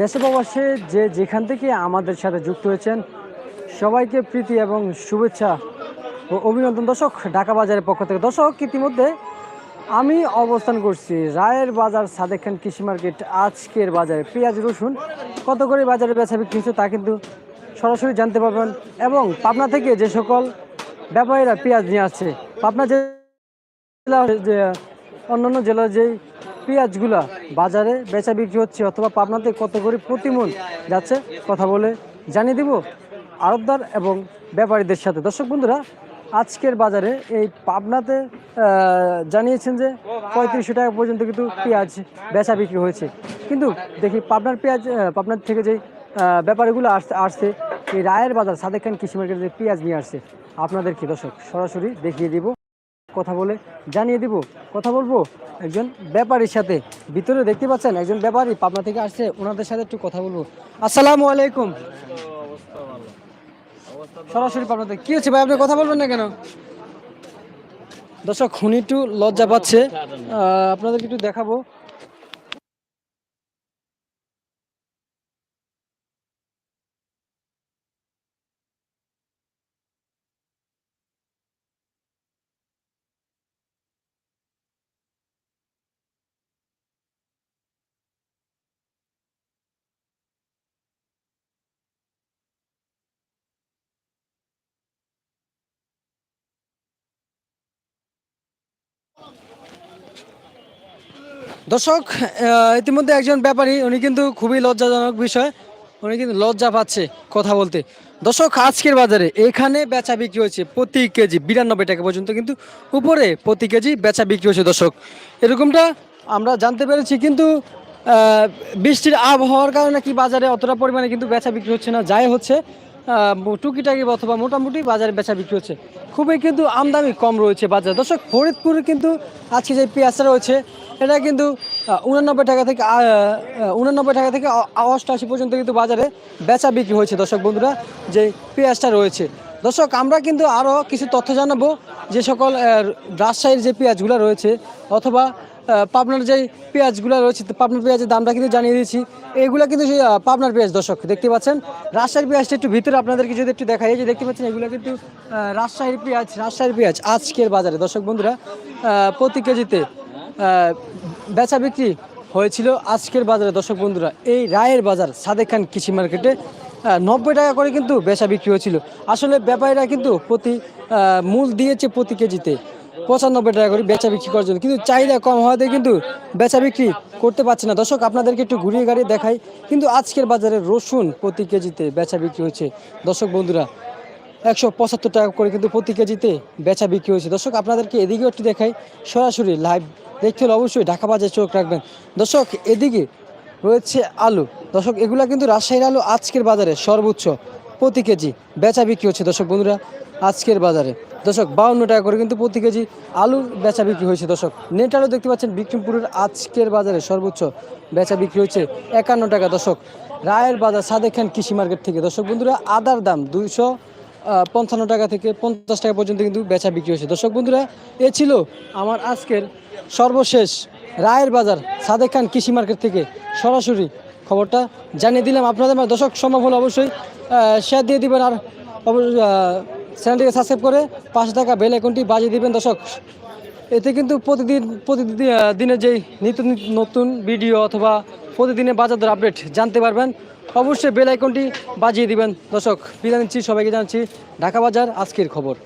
দেশে প্রবাসে যে যেখান থেকে আমাদের সাথে যুক্ত হয়েছেন, সবাইকে প্রীতি এবং শুভেচ্ছা ও অভিনন্দন। দর্শক, ঢাকা বাজারের পক্ষ থেকে। দর্শক, ইতিমধ্যে আমি অবস্থান করছি রায়ের বাজার সাদেক খান কৃষি মার্কেট। আজকের বাজারে পেঁয়াজ, রসুন কত করে বাজারে বেচা বিক্রি হচ্ছে তা কিন্তু সরাসরি জানতে পারবেন এবং পাবনা থেকে যে সকল ব্যাপারীরা পেঁয়াজ নিয়ে আসছে, পাবনা জেলা অন্যান্য জেলার যেই পেঁয়াজগুলা বাজারে বেচা বিক্রি হচ্ছে অথবা পাবনাতে কত করে প্রতিমন যাচ্ছে কথা বলে জানিয়ে দিব আড়তদার এবং ব্যাপারীদের সাথে। দর্শক বন্ধুরা, আজকের বাজারে এই পাবনাতে জানিয়েছেন যে পঁয়ত্রিশশো টাকা পর্যন্ত কিন্তু পেঁয়াজ বেচা বিক্রি হয়েছে। কিন্তু দেখি পাবনার পেঁয়াজ পাবনার থেকে যে ব্যাপারগুলো আসছে আসছে, এই রায়ের বাজার সাদেক খান কৃষি মার্কেটে যে পেঁয়াজ নিয়ে আসছে, আপনাদের কি দর্শক সরাসরি দেখিয়ে দিব। কথা বলে জানিয়ে দিব। কথা বলব একজন ব্যাপারীর সাথে। ভিতরে দেখতে পাচ্ছেন একজন ব্যাপারী পাবনা থেকে আসছে, ওনাদের সাথে একটু কথা বলব। আসসালামু আলাইকুম। সরাসরি পাবনাতে কি হচ্ছে ভাই, আপনি কথা বলবেন না কেন? দর্শক খুনি একটু লজ্জা পাচ্ছে। আপনাদেরকে একটু দেখাবো। দর্শক ইতিমধ্যে একজন ব্যাপারী, উনি কিন্তু খুবই লজ্জাজনক বিষয়। উনি কিন্তু লজ্জা পাচ্ছে কথা বলতে। দর্শক, আজকের বাজারে এখানে বেচা বিক্রি হয়েছে প্রতি কেজি বিরানব্বই টাকা পর্যন্ত, কিন্তু উপরে প্রতি কেজি বেচা বিক্রি হয়েছে দর্শক। এরকমটা আমরা জানতে পেরেছি, কিন্তু বৃষ্টির আবহাওয়ার কারণে কি বাজারে অতটা পরিমাণে কিন্তু বেচা বিক্রি হচ্ছে না? যাই হচ্ছে টুকিটাকি অথবা মোটামুটি বাজারে বেচা বিক্রি হচ্ছে। খুবই কিন্তু আমদানি কম রয়েছে বাজারে। দর্শক, ফরিদপুরে কিন্তু আজকে যে পেঁয়াজটা রয়েছে, এটা কিন্তু উনানব্বই টাকা থেকে উনানব্বই টাকা থেকে অষ্টআশি পর্যন্ত কিন্তু বাজারে বেচা বিক্রি হয়েছে। দর্শক, বন্ধুরা, যে পেঁয়াজটা রয়েছে। দর্শক, আমরা কিন্তু আরও কিছু তথ্য জানাব। যে সকল রাজশাহীর যে পেঁয়াজগুলো রয়েছে, অথবা পাবনার যে পেঁয়াজগুলো রয়েছে পাবনার পেঁয়াজের দামটা কিন্তু জানিয়ে দিয়েছি। এইগুলো কিন্তু সেই পাবনার পেঁয়াজ, দর্শক, দেখতে পাচ্ছেন? রাজশাহীর পেঁয়াজটা একটু ভিতরে আপনাদেরকে যদি একটু দেখাই যে দেখতে পাচ্ছেন, এগুলো কিন্তু রাজশাহীর পেঁয়াজ রাজশাহীর পেঁয়াজ আজকের বাজারে। দর্শক বন্ধুরা প্রতি কেজিতে বেচা বিক্রি হয়েছিল আজকের বাজারে। দর্শক বন্ধুরা, এই রায়ের বাজার, সাদেক খান কৃষি মার্কেটে নব্বই টাকা করে কিন্তু বেচা বিক্রি হয়েছিল। আসলে ব্যাপারীরা কিন্তু প্রতি মূল দিয়েছে প্রতি কেজিতে। পঁচানব্বই টাকা করে বেচা বিক্রি করার জন্য। কিন্তু চাহিদা কম হওয়াতে কিন্তু বেচা বিক্রি করতে পারছে না। দর্শক, আপনাদেরকে একটু ঘুরিয়ে গাড়িয়ে দেখাই। কিন্তু আজকের বাজারে রসুন প্রতি কেজিতে বেচা বিক্রি হয়েছে। দর্শক, বন্ধুরা, একশো পঁচাত্তর টাকা করে কিন্তু প্রতি কেজিতে বেচা বিক্রি হয়েছে। দর্শক, আপনাদেরকে এদিকেও একটু দেখাই। সরাসরি লাইভ দেখতে হলে অবশ্যই ঢাকা বাজারে চোখ রাখবেন। দর্শক, এদিকে রয়েছে আলু। দর্শক, এগুলা কিন্তু রাজশাহীর আলু আজকের বাজারে সর্বোচ্চ। প্রতি কেজি বেচা বিক্রি হচ্ছে, দর্শক বন্ধুরা, আজকের বাজারে। দর্শক, বাউন্ন টাকা করে কিন্তু প্রতি কেজি আলু বেচা বিক্রি হয়েছে, দর্শক। নেট আলু দেখতে পাচ্ছেন, বিক্রমপুরের আজকের বাজারে সর্বোচ্চ বেচা বিক্রি হয়েছে একান্ন টাকা, দর্শক। রায়ের বাজার সাদেক খান কৃষি মার্কেট থেকে। দর্শক বন্ধুরা, আদার দাম দুইশো পঞ্চান্ন টাকা থেকে পঞ্চাশ টাকা পর্যন্ত কিন্তু বেচা বিক্রি হয়েছে। দর্শক বন্ধুরা, এ ছিল আমার আজকের সর্বশেষ রায়ের বাজার সাদেক খান কৃষি মার্কেট থেকে সরাসরি খবরটা জানিয়ে দিলাম আপনাদের দর্শক, সম্ভব হলে অবশ্যই শেয়ার দিয়ে দিবেন আর চ্যানেলটিকে সাবস্ক্রাইব করে পাঁচশো টাকা বেল আইকনটি বাজিয়ে দিবেন, দর্শক। এতে কিন্তু প্রতিদিন প্রতিদিন দিনের যেই নিত্য নতুন ভিডিও অথবা প্রতিদিনের বাজার দর আপডেট জানতে পারবেন, অবশ্যই বেল আইকনটি বাজিয়ে দিবেন, দর্শক। বিদায় নিচ্ছি, সবাইকে জানাচ্ছি, ঢাকা বাজার আজকের খবর।